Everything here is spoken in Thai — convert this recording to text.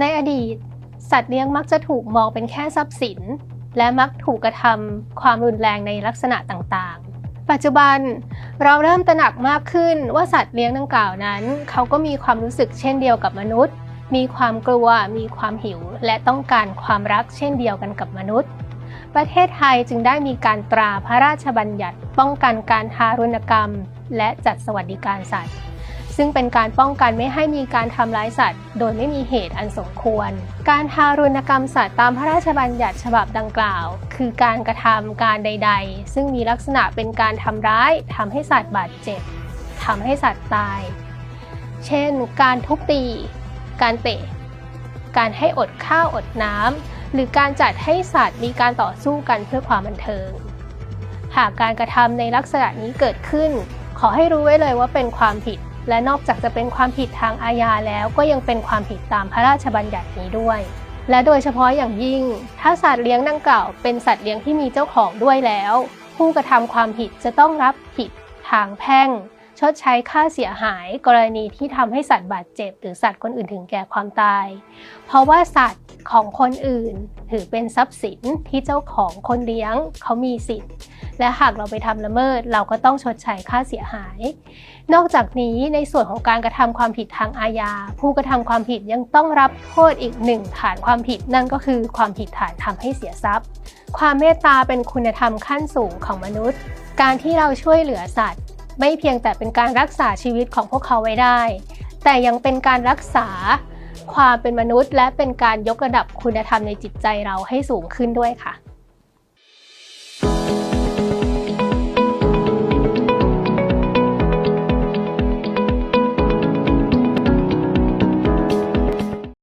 ในอดีต สัตว์เลี้ยงมักจะถูกมองเป็นแค่ทรัพย์สิน และมักถูกกระทำความรุนแรงในลักษณะต่างๆ ปัจจุบันเราเริ่มตระหนักมากขึ้นว่าสัตว์เลี้ยงดังกล่าวนั้น เขาก็มีความรู้สึกเช่นเดียวกับมนุษย์ มีความกลัว มีความหิว และต้องการความรักเช่นเดียวกันกับมนุษย์ ประเทศไทยจึงได้มีการตราพระราชบัญญัติ ป้องกันการทารุณกรรม และจัดสวัสดิการสัตว์ ซึ่งเป็นการป้องกันไม่ให้มีการทำร้ายสัตว์ โดยไม่มีเหตุอันสมควร การทารุณกรรมสัตว์ตามพระราชบัญญัติฉบับดังกล่าว คือการกระทำการใด ๆ ซึ่งมีลักษณะเป็นการทำร้ายทำให้สัตว์บาดเจ็บทำให้สัตว์ตาย เช่น การทุบตี การเตะ การให้อดข้าวอดน้ำหรือการจัดให้สัตว์มีการต่อสู้กันเพื่อความบันเทิง หากการกระทำในลักษณะนี้เกิดขึ้น ขอให้รู้ไว้เลยว่าเป็นความผิด และนอกจากจะเป็นความผิดทางอาญาแล้วก็ยังเป็นความผิดตามพระราชบัญญัตินี้ด้วย และโดยเฉพาะอย่างยิ่ง ถ้าสัตว์เลี้ยงดังกล่าวเป็นสัตว์เลี้ยงที่มีเจ้าของด้วยแล้ว ผู้กระทำความผิดจะต้องรับผิดทางแพ่ง ชดใช้ค่าเสียหายกรณีที่ทำให้สัตว์บาดเจ็บ หรือสัตว์คนอื่นถึงแก่ความตาย เพราะว่าสัตว์ของคนอื่นถือเป็นทรัพย์สินที่เจ้าของคนเลี้ยงเขามีสิทธิ์ และหากเราไปทำละเมิด เราก็ต้องชดใช้ค่าเสียหาย นอกจากนี้ในส่วนของการกระทำความผิดทางอาญา ผู้กระทำความผิดยังต้องรับโทษอีกหนึ่งฐานความผิดนั่นก็คือความผิดฐานทำให้เสียทรัพย์ ความเมตตาเป็นคุณธรรมขั้นสูงของมนุษย์ การที่เราช่วยเหลือสัตว์ ไม่เพียงแต่เป็นการรักษาชีวิตของพวกเขาไว้ได้ แต่ยังเป็นการรักษาความเป็นมนุษย์ และเป็นการยกระดับคุณธรรมในจิตใจเราให้สูงขึ้นด้วยค่ะ